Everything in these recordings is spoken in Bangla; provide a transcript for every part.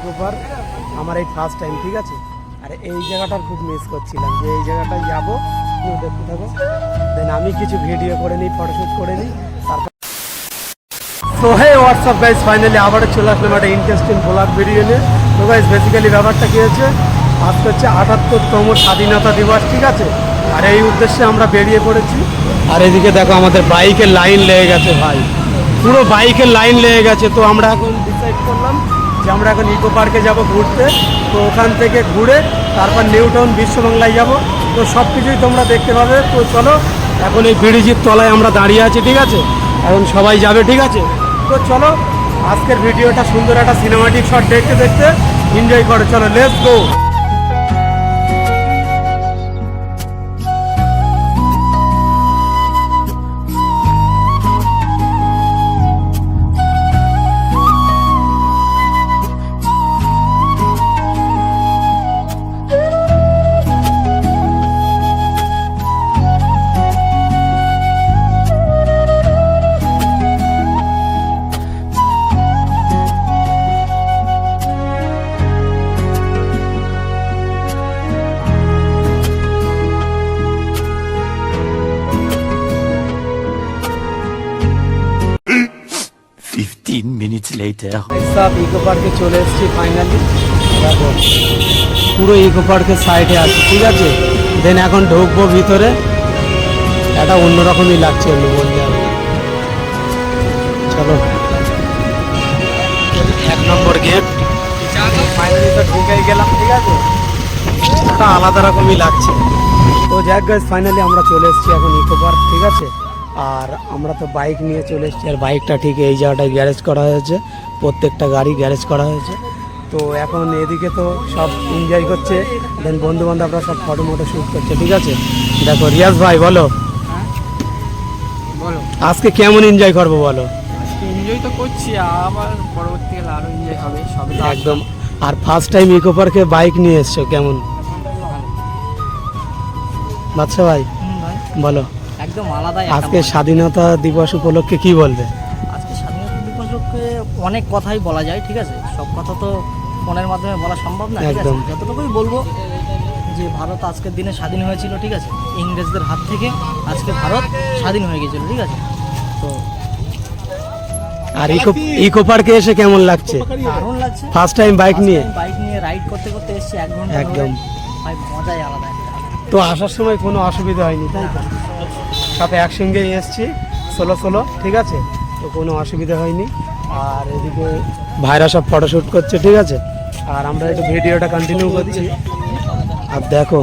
ইকোপার আমার এই ফার্স্ট টাইম ঠিক আছে? আর এই জায়গাটার খুব মিস করছিলাম, যে এই জায়গাটায় যাব দেখতে থাকো। দেন আমি কিছু ভিডিও করে নিই ফটোশ্যুট করে নিই, তারপর তো হে হোয়াটসঅ্যাপ গাইজ ফাইনালি আবারও চলে আসলাম একটা ইন্টারেস্টিং ব্লগ ভিডিও নিয়ে। তো গাইজ বেসিক্যালি ব্যাপারটা কী হচ্ছে আজকে হচ্ছে আটাত্তরতম স্বাধীনতা দিবস, ঠিক আছে? আর এই উদ্দেশ্যে আমরা বেরিয়ে পড়েছি। আর এদিকে দেখো আমাদের বাইকের লাইন লেগে গেছে ভাই। পুরো বাইকের লাইন লেগে গেছে, তো আমরা এখন ডিসাইড করলাম যে আমরা এখন ইকো পার্কে যাব ঘুরতে, তো ওখান থেকে ঘুরে তারপর নিউ টাউন বিশ্ববাংলায় যাব। তো সব কিছুই তোমরা দেখতে পাবে। তো চলো, এখন এই ব্রিজের তলায় আমরা দাঁড়িয়ে আছি, ঠিক আছে? এখন সবাই যাবে, ঠিক আছে? তো চলো, আজকের ভিডিওটা সুন্দর একটা সিনেমাটিক শট দেখতে দেখতে এনজয় করো। চলো লেটস গো later. সব ইকো পার্কে চলে এসেছি ফাইনালি দেখো পুরো ইকো পার্কের সাইডে আছে ঠিক আছে? দেন এখন ঢুকবো ভিতরে। একটা অন্যরকমই লাগছে এমনি বলতে হবে চলো। এক নম্বর গেট ফাইনালি তো ঢুকেই গেলাম ঠিক আছে? একটা আলাদা রকমই লাগছে। তো যাক গাইজ ফাইনালি আমরা চলে এসেছি এখন ইকো পার্ক ঠিক আছে? আর আমরা তো বাইক নিয়ে চলে এসেছি আর বাইকটা ঠিক এই জায়গাটায় গ্যারেজ করা হয়েছে প্রত্যেকটা গাড়ি গ্যারেজ করা হয়েছে। তো এখন এদিকে তো সব এনজয় করছে দেন বন্ধু বান্ধবরা সব ফটো মটো শ্যুট করছে ঠিক আছে? দেখো রিয়াজ ভাই বলো। বলো। আজকে কেমন এনজয় করব বলো? এনজয় তো করছি আবার পরবর্তীকালে আরও এনজয় হবে সবে একদম। আর ফার্স্ট টাইম ইকো পার্কে বাইক নিয়ে এসছো কেমন? বাচ্চা ভাই। বলো। একদম আলাদাই আজকে স্বাধীনতা দিবস উপলক্ষে কি বলবে? আজকে স্বাধীনতা দিবসকে অনেক কথাই বলা যায় ঠিক আছে? সব কথা তো ফোনের মাধ্যমে বলা সম্ভব না একদম। যতটুকুই বলব যে ভারত আজকের দিনে স্বাধীন হয়েছিল ঠিক আছে? ইংরেজদের হাত থেকে আজকে ভারত স্বাধীন হয়ে গিয়েছিল ঠিক আছে? তো আর ইকো ইকো পার্কে এসে কেমন লাগছে? দারুণ লাগছে। ফার্স্ট টাইম বাইক নিয়ে? বাইক নিয়ে রাইড করতে করতে এসেছি এক ঘণ্টা একদম। ভাই মজাই আলাদা তো আসার সময় কোনো অসুবিধা হয়নি তাই তো? সব একসঙ্গে এসছি। ষোলো ষোলো ঠিক আছে? তো কোনো অসুবিধা হয়নি। আর এদিকে ভাইরা সব ফটোশ্যুট করছে, ঠিক আছে? আর আমরা একটু ভিডিওটা কন্টিনিউ করছি। আর দেখো,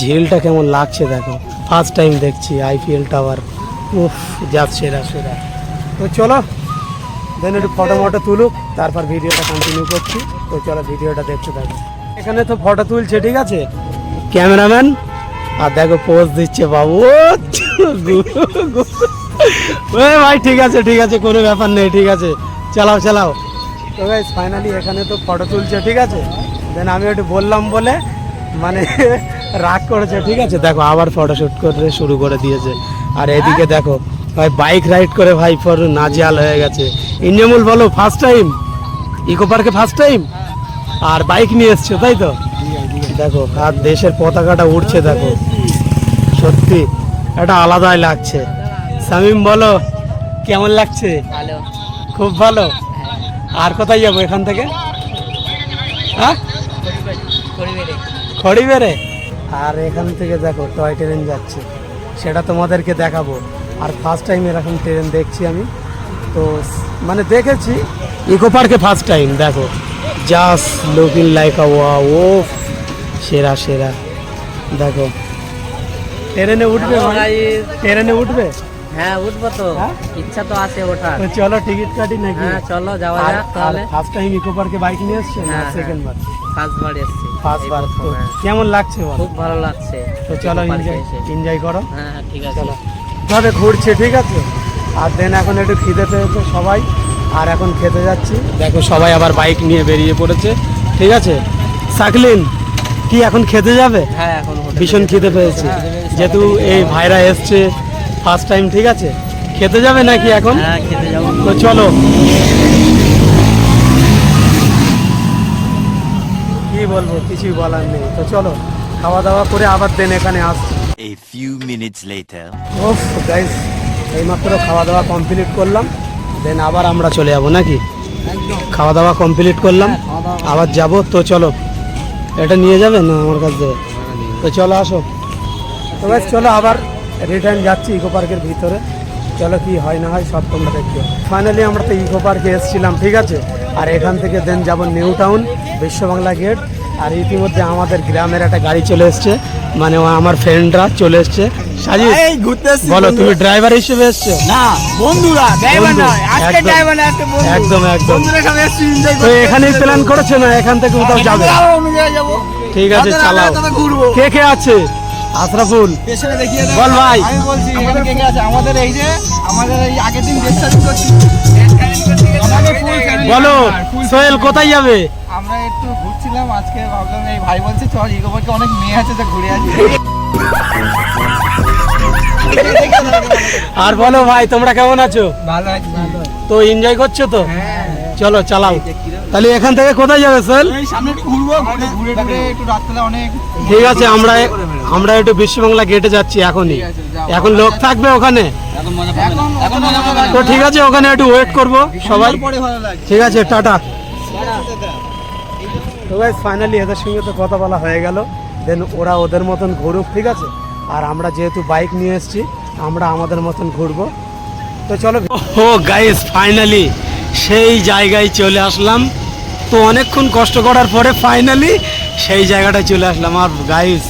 ঝিলটা কেমন লাগছে দেখো। ফার্স্ট টাইম দেখছি আইপিএল টাওয়ার উফ যাচ্ছে সেরা সেরা। তো চলো দেন একটু ফটো মটো তুলুক, তারপর ভিডিওটা কন্টিনিউ করছি। তো চলো, ভিডিওটা দেখতে থাকো। এখানে তো ফটো তুলছে, ঠিক আছে? ক্যামেরাম্যান আর দেখো পোজ দিচ্ছে বাবু। ও, ভাই ঠিক আছে ঠিক আছে কোনো ব্যাপার নেই ঠিক আছে। চালাও চালাও। তো গাইজ ফাইনালি এখানে তো ফটো তুলছে ঠিক আছে? দেন আমি একটু বললাম বলে মানে রাগ করেছে ঠিক আছে? দেখো আবার ফটোশ্যুট করে শুরু করে দিয়েছে। আর এদিকে দেখো ভাই বাইক রাইড করে ভাই ফর নাজিয়াল হয়ে গেছে। ইঞ্জামুল বলো ফার্স্ট টাইম ইকো পার্কে ফার্স্ট টাইম আর বাইক নিয়ে এসছো তাই তো? দেখো আর দেশের পতাকাটা উড়ছে দেখো। সত্যি এটা আলাদাই লাগছে। সামিম বলো কেমন লাগছে? ভালো। খুব ভালো? আর কোথায় যাব এখান থেকে? হ্যাঁ? খড়ি বেড়ে। আর এখান থেকে দেখো টয় ট্রেন যাচ্ছে। সেটা তোমাদেরকে দেখাবো। আর ফার্স্ট টাইম এরকম ট্রেন দেখছি আমি। তো মানে দেখেছি ইকো পার্কে ফার্স্ট টাইম দেখো। জাস্ট লুকিং লাইক আ ওয়া ও সেরা সেরা। দেখো। ট্রেনে উঠবে ভাই? ট্রেনে উঠবে? হ্যাঁ উঠবো তো। হ্যাঁ? ইচ্ছা তো আছে ওঠার। তো চলো টিকিট কাটি নাকি? হ্যাঁ চলো যাওয়া যাক তাহলে। ফার্স্ট টাইম ইকো পার্কে বাইক নিয়ে এসছো? না হ্যাঁ, সেকেন্ড বার? ফার্স্ট বার এসছি। ফার্স্ট বার। হ্যাঁ। কেমন লাগছে বল? খুব ভালো লাগছে। তো চলো এনজয় এনজয় করো। হ্যাঁ হ্যাঁ, ঠিক আছে। চলো। ভাবে ঘুরছে ঠিক আছে? আর দেন এখন একটু খিদে পেয়েছে সবাই। আর এখন খেতে যাচ্ছি। দেখো সবাই আবার বাইক নিয়ে বেরিয়ে পড়েছে। ঠিক আছে? সাকলিন কি এখন খেতে যাবে? হ্যাঁ এখন ভীষণ খেতে পেয়েছে। যেহেতু এই ভাইরা এসছে ফার্স্ট টাইম ঠিক আছে? খেতে যাবে নাকি এখন? হ্যাঁ খেতে যাব। তো চলো। কি বলব কিছুই বলার নেই। তো চলো খাওয়া দাওয়া করে আবার দেন এখানে আসছি। A few minutes later. ওফ গাইস এইমাত্র খাওয়া দাওয়া কমপ্লিট করলাম। দেন আবার আমরা চলে যাব নাকি? খাওয়া দাওয়া কমপ্লিট করলাম। হ্যাঁ। আবার যাব। তো চলো এটা নিয়ে যাবে না আমার কাছে তো চলো আসো। তো ভাই চলো আবার রিটার্ন যাচ্ছি ইকো পার্কের ভিতরে। চলো কি হয় না হয়, সব তোমরা দেখবে ফাইনালি আমরা তো ইকো পার্কে এসেছিলাম, ঠিক আছে? আর এখান থেকে দেন যাব নিউ টাউন বিশ্ব বাংলা গেট আর ইতিমধ্যে আমাদের গ্রামের একটা গাড়ি চলে এসছে। মানে আমার ফ্রেন্ডরা চলে এসছে। সাজি বলো তুমি ড্রাইভার হিসেবে এসছো? না বন্ধুরা driver নয়, আজকে driver না আজকে একদম একদম। সঙ্গে এসছি এনজয় তো এখানেই প্ল্যান করেছে না? এখান থেকে কোথাও যাবে? ঠিক আছে চালাও। কে কে আছে? আশরাফুল। পেছনে দেখিয়ে বল ভাই। আমি বলছি আমাদের কে কে আছে? আমাদের এই যে আমাদের এই আগের দিন করছি। বলো সোহেল কোথায় যাবে? আমরা একটু ঘুরছিলাম আজকে ভাবলাম এই ভাই বলছে চল ইকো পার্কে অনেক মেয়ে আছে তো ঘুরে আসি। আর বলো ভাই তোমরা কেমন আছো? ভালো আছি তো এনজয় করছ তো? হ্যাঁ। চলো চালাও। তাহলে এখান থেকে কোথায় যাবে সোহেল? এই সামনে একটু ঘুরবো ঘুরে ঘুরে ঘুরে একটু রাত্রে অনেক ঠিক আছে আমরা আমরা একটু বিশ্ববাংলা গেটে যাচ্ছি এখনই। এখন লোক থাকবে ওখানে? তো ঠিক আছে ওখানে একটু ওয়েট করব সবাই। পরে ঠিক আছে টাটা। তো গাইজ ফাইনালি এদের সঙ্গে তো কথা বলা হয়ে গেল। দেন ওরা ওদের মতন ঘুরুক ঠিক আছে? আর আমরা যেহেতু বাইক নিয়ে এসেছি আমরা আমাদের মতন ঘুরবো। তো চলো ও গাইজ ফাইনালি সেই জায়গায় চলে আসলাম। তো অনেকক্ষণ কষ্ট করার পরে ফাইনালি সেই জায়গাটায় চলে আসলাম। আর গাইজ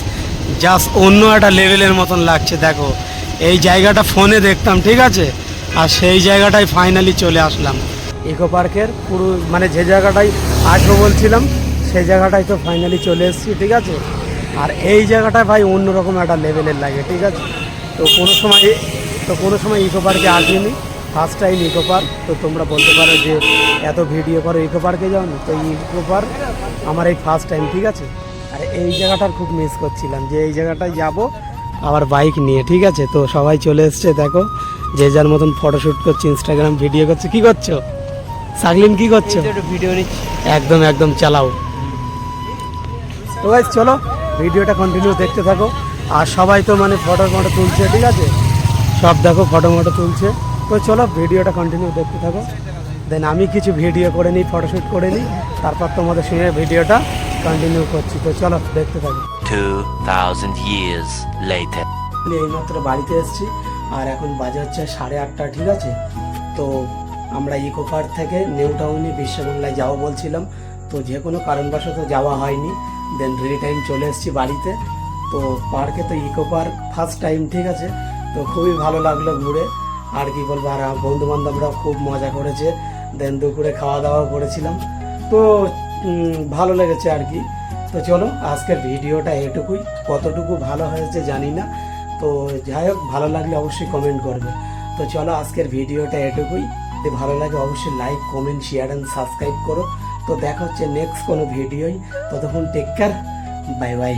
জাস্ট অন্য একটা লেভেলের মতন লাগছে দেখো। এই জায়গাটা ফোনে দেখতাম ঠিক আছে? আর সেই জায়গাটায় ফাইনালি চলে আসলাম। ইকো পার্কের পুরো মানে যে জায়গাটায় আসব বলছিলাম সেই জায়গাটায় তো ফাইনালি চলে এসেছি ঠিক আছে? আর এই জায়গাটায় ভাই অন্যরকম একটা লেভেলের লাগে ঠিক আছে? তো কোনো সময় তো কোনো সময় ইকো পার্কে আসিনি ফার্স্ট টাইম ইকো পার্ক তো তোমরা বলতে পারো যে এত ভিডিও করো ইকো পার্কে যাও না তো ইকো পার্ক আমার এই ফার্স্ট টাইম ঠিক আছে? আর এই জায়গাটার খুব মিস করছিলাম যে এই জায়গাটায় যাব আবার বাইক নিয়ে ঠিক আছে? তো সবাই চলে এসছে দেখো যে যার মতন ফটোশ্যুট করছে ইনস্টাগ্রাম ভিডিও করছে কি করছ? সাকলিন কি করছ? ভিডিও নিচ্ছি। একদম একদম চালাও। তো গাইজ চলো ভিডিওটা কন্টিনিউ দেখতে থাকো। আর সবাই তো মানে ফটো ফটো তুলছে ঠিক আছে? সব দেখো ফটো মটো তুলছে। তো চলো ভিডিওটা কন্টিনিউ দেখতে থাকো। দেন আমি কিছু ভিডিও করে নিই ফটোশ্যুট করে নিই। তারপর তোমাদের সঙ্গে ভিডিওটা কন্টিনিউ করছি। তো চলো দেখতে থাকো। 2,000 years later. আমি এইমাত্র বাড়িতে এসেছি আর এখন বাজে হচ্ছে সাড়ে আটটা ঠিক আছে? তো আমরা ইকো পার্ক থেকে নিউ টাউনে বিশ্ববাংলায় যাব বলছিলাম। তো যে কোনো কারণবশত যাওয়া হয়নি। দেন রি টাইম চলে এসেছি বাড়িতে। তো পার্কে তো ইকো পার্ক ফার্স্ট টাইম ঠিক আছে? তো খুবই ভালো লাগল ঘুরে। আর কি বলব, আর বন্ধু বান্ধবরা খুব মজা করেছে। দেন দুপুরে খাওয়া দাওয়া করেছিলাম। তো ভালো লেগেছে আর কি। তো চলো, আজকের ভিডিওটা এটুকুই। কতটুকু ভালো হয়েছে জানি না। তো যাই হোক, ভালো লাগলে অবশ্যই কমেন্ট করবে। তো চলো, আজকের ভিডিওটা এটুকুই। যদি ভালো লাগে, অবশ্যই like comment share and subscribe করো। তো দেখা হচ্ছে নেক্সট কোনো ভিডিওই ততক্ষণ টেক কেয়ার বাই বাই